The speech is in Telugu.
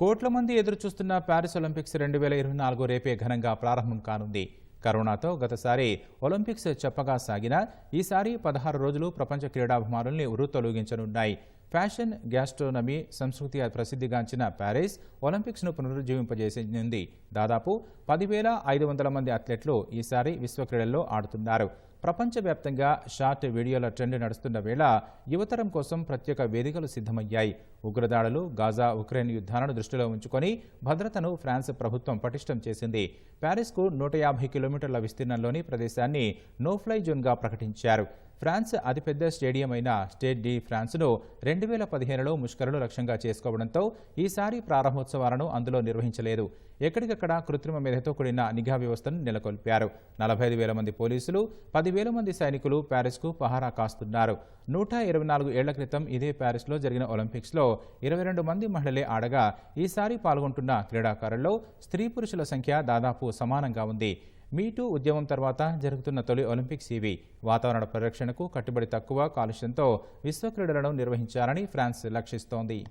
కోట్ల మంది ఎదురుచూస్తున్న ప్యారిస్ ఒలింపిక్స్ రెండు వేల ఇరవై నాలుగు రేపే ఘనంగా ప్రారంభం కానుంది. కరోనాతో గతసారి ఒలింపిక్స్ చెప్పగా సాగినా ఈసారి పదహారు రోజులు ప్రపంచ క్రీడాభిమానుల్ని ఉర్రూతొలగించనున్నాయి ఫ్యాషన్ గ్యాస్ట్రోనమీ సంస్కృతి ప్రసిద్ధిగాంచిన ప్యారిస్ ఒలింపిక్స్ను పునరుజ్జీవింపజేసింది. దాదాపు పదివేల ఐదు వందల మంది అథ్లెట్లు ఈసారి విశ్వక్రీడల్లో ఆడుతున్నారు. ప్రపంచవ్యాప్తంగా షార్ట్ వీడియోల ట్రెండ్ నడుస్తున్న వేళ యువతరం కోసం ప్రత్యేక వేదికలు సిద్ధమయ్యాయి. ఉగ్రదాడులు గాజా ఉక్రెయిన్ యుద్ధాలను దృష్టిలో ఉంచుకొని భద్రతను ఫ్రాన్స్ ప్రభుత్వం పటిష్టం చేసింది. ప్యారిస్కు నూట యాభై కిలోమీటర్ల విస్తీర్ణంలోని ప్రదేశాన్ని నో ఫ్లై జోన్గా ప్రకటించారు. ఫ్రాన్స్ అతిపెద్ద స్టేడియం అయిన స్టేట్ డి ఫ్రాన్స్ను రెండు వేల పదిహేనులో ముష్కరులు లక్ష్యంగా చేసుకోవడంతో ఈసారి ప్రారంభోత్సవాలను అందులో నిర్వహించలేదు. ఎక్కడికక్కడ కృత్రిమ మేధతో కూడిన నిఘా వ్యవస్థను నెలకొల్పారు. నలభై ఐదు వేల మంది పోలీసులు పదివేల మంది సైనికులు ప్యారిస్కు పహారా కాస్తున్నారు. నూట ఇరవై నాలుగు ఏళ్ళ క్రితం ఇదే ప్యారిస్లో జరిగిన ఒలింపిక్స్లో ఇరవై రెండు మంది మహిళలే ఆడగా ఈసారి పాల్గొంటున్న క్రీడాకారుల్లో స్త్రీ పురుషుల సంఖ్య దాదాపు సమానంగా ఉంది. మీటూ ఉద్యమం తర్వాత జరుగుతున్న తొలి ఒలింపిక్స్ ఇవి. వాతావరణ పరిరక్షణకు కట్టుబడి తక్కువ కాలుష్యంతో విశ్వ క్రీడలను నిర్వహించాలని ఫ్రాన్స్ లక్ష్యిస్తోంది.